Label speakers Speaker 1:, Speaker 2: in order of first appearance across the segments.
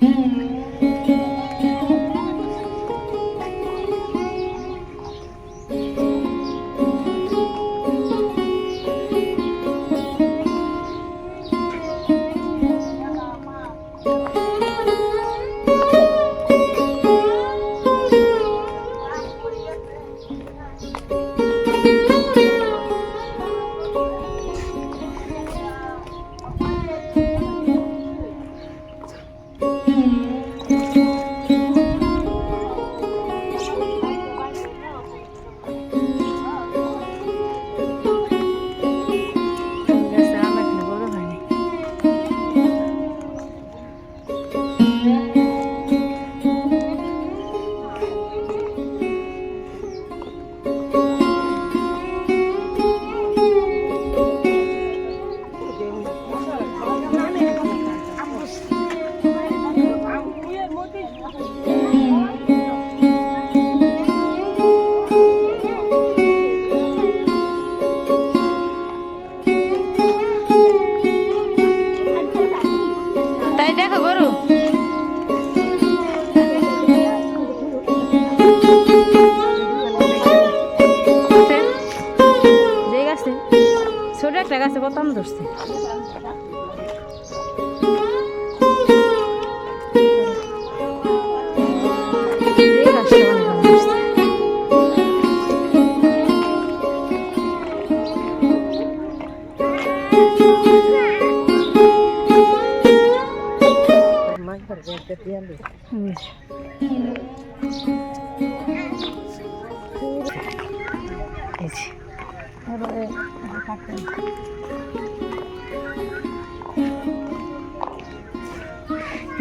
Speaker 1: Hmm. গাছে আছে বতন ধরছে।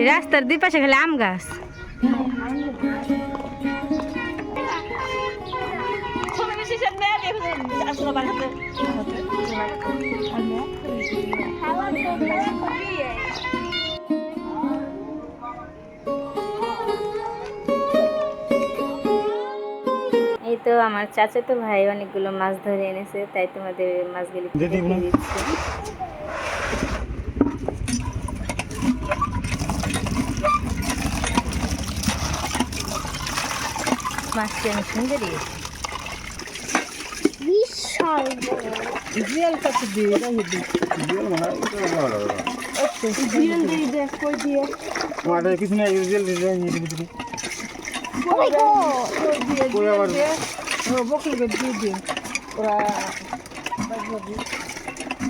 Speaker 1: রাস্তার দুই পাশে খালি আম গাছ। এই তো আমার চাচাতো ভাই অনেকগুলো মাছ ধরে এনেছে তাই তোমাদের মাছগুলি দিচ্ছি। মাছটি আমি
Speaker 2: বিশাল
Speaker 3: কত দিয়ে রাখি দি জিয়াল দিয়ে দে কই দিয়ে মাঠে কিছু নাই জিয়াল দিয়ে দে এই দিকে
Speaker 2: ওই গো
Speaker 3: কই আবার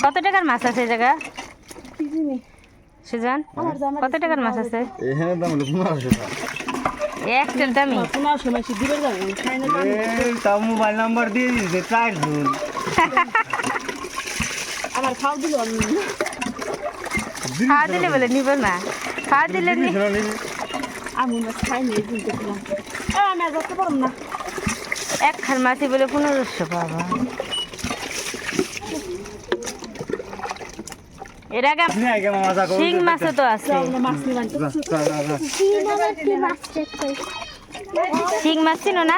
Speaker 1: কত টাকার মাছ আছে এই জায়গা সুজান? কত টাকার মাছ আছে?
Speaker 3: এখানে দাম হলো পনেরোশো টাকা।
Speaker 1: একটার দামি।
Speaker 3: এই তাও মোবাইল নাম্বার দিয়ে দিয়েছে চার জন।
Speaker 1: খাওয়া দিলে বলে নিব না। খাওয়া দিলে নি এক খান মাছই বলে পনেরোশো বাবা এর আগে শিং মাছও তো আছে।
Speaker 2: কি মাছ
Speaker 1: শিং মাছ ছিল না?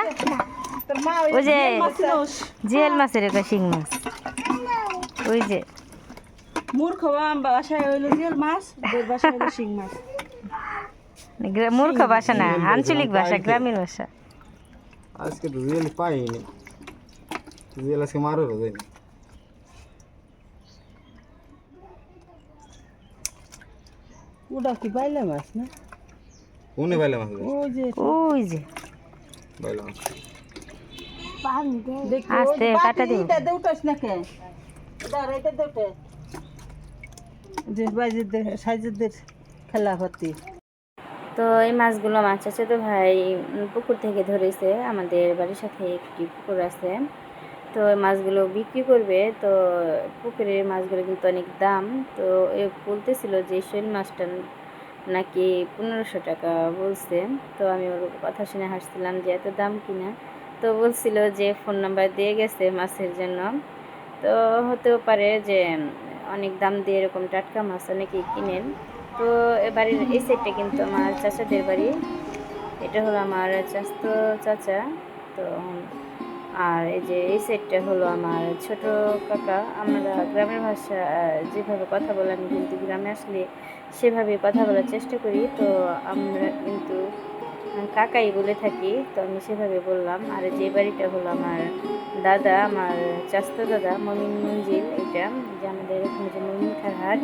Speaker 1: ওই যে জিয়াল মাছের একটা শিং মাছ। ওই যে।
Speaker 4: মূর্খ বাসায় হইল মাছ বাসায় হইল শিং মাছ।
Speaker 1: মূর্খ ভাষা না আঞ্চলিক ভাষা গ্রামীণ ভাষা
Speaker 3: আজকে তো জিয়াল পাইনি। জিয়াল আজকে মারো যায়নি।
Speaker 4: ওটা কি বাইলে মাছ না?
Speaker 3: কোনে পাইলে মাছ
Speaker 4: ও যে
Speaker 1: ওই যে।
Speaker 3: পাইলে মাছ।
Speaker 2: পানি দে।
Speaker 4: দেখি
Speaker 1: আস্তে কাটা
Speaker 4: এটা দেউটাস না কে? দাঁড়া এটা দেউটে যে বাইজেদের সাইজেদের খেলা হতি।
Speaker 1: তো এই মাছগুলো মাছ আছে তো ভাই পুকুর থেকে ধরেছে। আমাদের বাড়ির সাথে একটি পুকুর আছে। তো মাছগুলো বিক্রি করবে, তো পুকুরের মাছগুলো কিন্তু অনেক দাম। তো এ বলতেছিল যে শৈল মাছটা নাকি পনেরোশো টাকা বলছে। তো আমি ওর কথা শুনে হাসছিলাম যে এত দাম কিনা। তো বলছিল যে ফোন নাম্বার দিয়ে গেছে মাছের জন্য। তো হতেও পারে যে অনেক দাম দিয়ে এরকম টাটকা মাছ অনেকেই কিনেন। তো বাড়ির এই সাইডটা কিন্তু আমার চাচাদের বাড়ি। এটা হলো আমার চাস্তো চাচা। তো আর এই যে এই সাইডটা হলো আমার ছোট কাকা। আমরা গ্রামের ভাষা যেভাবে কথা বলে, আমি কিন্তু গ্রামে আসলে সেভাবে কথা বলার চেষ্টা করি। তো আমরা কিন্তু কাকাই বলে থাকি, তো আমি সেভাবে বললাম। আর যে বাড়িটা হলো আমার দাদা, আমার চাস্তো দাদা, মমিন মঞ্জিল এটা, যে আমাদের এখানে যে মমিন খার হাট।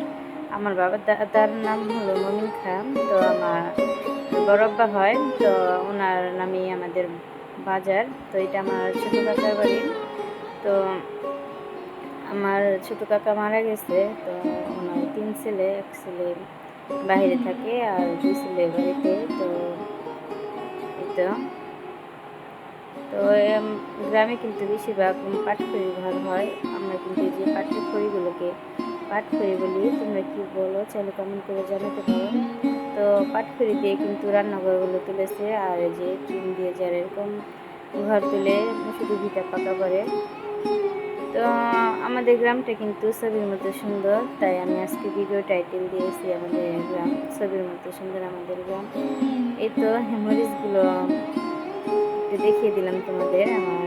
Speaker 1: আমার বাবার দাদার নাম হলো মমিন খান তো আমার বরব্বা হয়, তো ওনার নামেই আমাদের বাজার, তো এটা আমার ছোটো কাকার বাড়ি। তো আমার ছোটো কাকা মারা গেছে, তো ওনার তিন ছেলে, এক ছেলে বাইরে থাকে আর দুই ছেলে বাড়িতে, তো তো তো গ্রামে কিন্তু বেশিরভাগ পাটখড়ি ঘর হয়। আমরা কিন্তু যে পাটের খড়িগুলোকে পাটখড়ি বলি তোমরা কি বলো, চাইলে কমেন্ট করে জানাতে পারো। তো পাটখড়ি দিয়ে কিন্তু রান্নাঘরগুলো তুলেছে, আর এই যে টিন দিয়ে যারা এরকম ঘর তুলে শুধু ভিটা পাকা করে। তো আমাদের গ্রামটা কিন্তু ছবির মতো সুন্দর, তাই আমি আজকে ভিডিও টাইটেল দিয়েছি আমাদের গ্রাম, ছবির মতো সুন্দর আমাদের গ্রাম। এই তো একটু দেখিয়ে দিলাম তোমাদের, আমার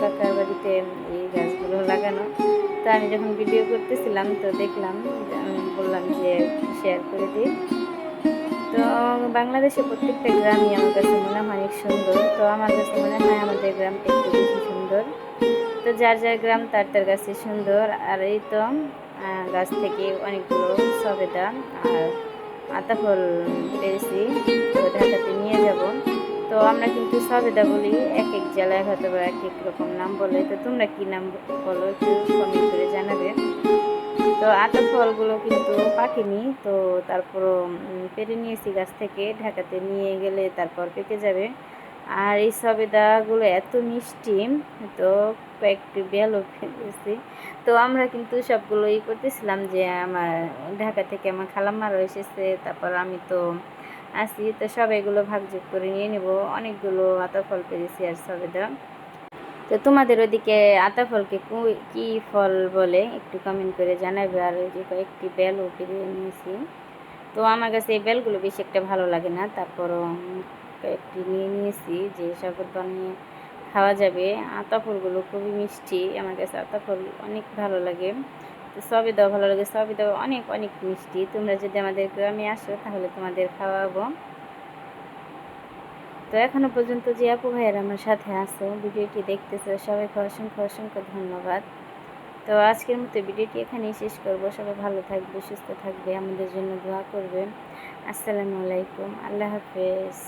Speaker 1: কাকার বাড়িতে এই গাছগুলো লাগানো। তো আমি যখন ভিডিও করতেছিলাম তো দেখলাম বললাম যে শেয়ার করে দিই। তো, বাংলাদেশে প্রত্যেকটা গ্রামই আমার কাছে মনে হয় অনেক সুন্দর। তো আমার কাছে মনে হয় আমাদের গ্রামটা একটু বেশি সুন্দর। তো যার যার গ্রাম তার তার কাছে সুন্দর। আর এই তো গাছ থেকে অনেকগুলো সবেদা আর আতা ফল তো ঢাকাতে নিয়ে যাব। তো আমরা কিন্তু সবেদা বলি, এক এক জেলায় হয়তো বা এক এক রকম নাম বলে। তো তোমরা কী নাম বলো একটু কমেন্ট তো আতা ফলগুলো কিন্তু পাকেনি তো তারপরও উম, পেরে নিয়েছি গাছ থেকে ঢাকাতে নিয়ে গেলে তারপর পেকে যাবে। আর এই সবেদাগুলো এত মিষ্টি তো কয়েকটি বেলও ফেলেছি তো আমরা কিন্তু সবগুলো ই করতেছিলাম যে আমার ঢাকা থেকে আমার খালাম্মারও এসেছে তারপর আমি তো আসি তো সব এগুলো ভাগযোগ করে নিয়ে নেব। অনেকগুলো আতা ফল পেরেছি আর সবেদা। তো তোমাদের ওদিকে আতা ফলকে কু- ফল বলে? একটু কমেন্ট করে জানাবে। আর ওই যে কয়েকটি বেলও পেরিয়ে নিয়েছি তো আমার কাছে এই বেলগুলো বেশি একটা ভালো লাগে না। তারপরও কয়েকটি নিয়ে নিয়েছি যে শরবত বানিয়ে খাওয়া যাবে। আতা ফলগুলো খুবই মিষ্টি। আমার কাছে আতা ফল অনেক ভালো লাগে। তো সবেদাও ভালো লাগে, সবই দেওয়া অনেক অনেক মিষ্টি। তোমরা যদি আমাদের গ্রামে আসো, তাহলে তোমাদের খাওয়াবো। তো এখনও পর্যন্ত যে আপু ভাইয়ের আমার সাথে আছে, ভিডিওটি দেখতেছে, সবাইকে অসংখ্য অসংখ্য ধন্যবাদ। তো আজকের মতো ভিডিওটি এখানেই শেষ করব। সবাই ভালো থাকবে, সুস্থ থাকবে, আমাদের জন্য দোয়া করবেন। আসসালামু আলাইকুম, আল্লাহ হাফেজ।